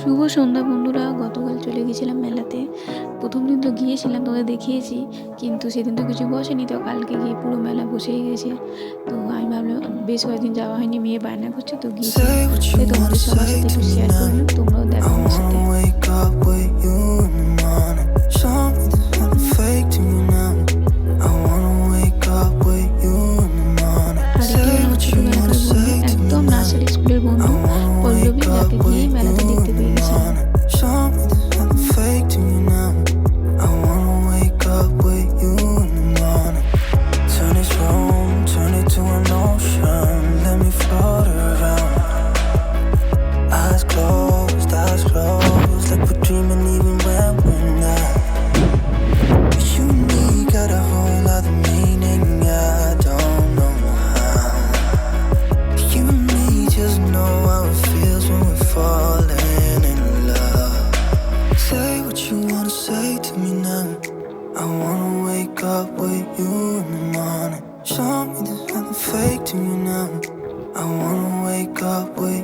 শুভ সন্ধ্যা বন্ধুরা গতকাল চলে গেছিলাম মেলাতে। প্রথম দিন তো গিয়েছিলাম তোদের দেখিয়েছি কিন্তু সেদিন তো কিছু বসেনি তো কালকে গিয়ে পুরো মেলা বসেই গেছে। তো আমি ভাবলাম বেশ কয়েকদিন যাওয়া হয়নি মেয়ে বায়না করছে তো wanna তোমাদের সবার সাথে একটু শেয়ার. করলাম তোমরাও দেখো I আমার সাথে। wanna wake up with you in the morning. I wanna wake up with you in the morning. Show me there's nothing fake to me now. I wanna wake up with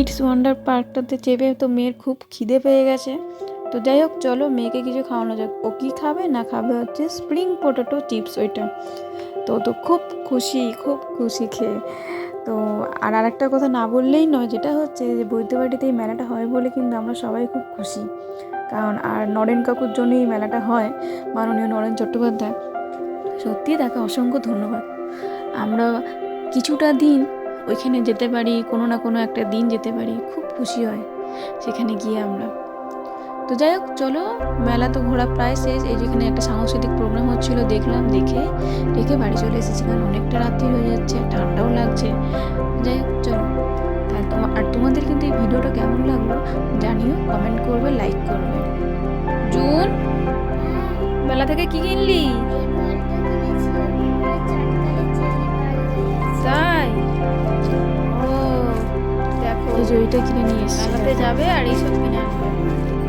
kids wonder পার্কটাতে চেপে তো মেয়ের খুব খিদে পেয়ে গেছে। তো যাই হোক, চলো মেয়েকে কিছু খাওয়ানো যাক। ও কি খাবে? না খাবে হচ্ছে স্প্রিং পটেটো চিপস ওইটা। তো তো খুব খুশি খুব খুশি খেয়ে। তো, আর আরেকটা কথা না বললেই নয়, যেটা হচ্ছে যে বৈদ্যবাড়িতে এই মেলাটা হয় বলে কিন্তু আমরা সবাই খুব খুশি। কারণ, আর নরেন কাকুর জন্যই এই মেলাটা হয়, মাননীয় নরেন চট্টোপাধ্যায়। সত্যি তাকে অসংখ্য ধন্যবাদ। আমরা কিছুটা দিন ওইখানে যেতে পারি, কোনো না কোনো একটা দিন যেতে পারি, খুব খুশি হয় সেখানে গিয়ে আমরা। তো যাই হোক, চলো, মেলা তো ঘোরা প্রায় শেষ, এই যেখানে একটা সাংস্কৃতিক প্রোগ্রাম হচ্ছিল, দেখলাম, দেখে দেখে বাড়ি চলে এসেছি, কারণ অনেকটা রাত্রি হয়ে যাচ্ছে, ঠান্ডাও লাগছে। যাই হোক, চলো। আর তোমার আর তোমাদের কিন্তু এই ভিডিওটা কেমন লাগল জানিও কমেন্ট করবে লাইক করবে। জুন, মেলা থেকে কি কিনলি? ওইটা কিনে নিয়ে এসেছি। যাবে আর এইসব কিনে আনবে।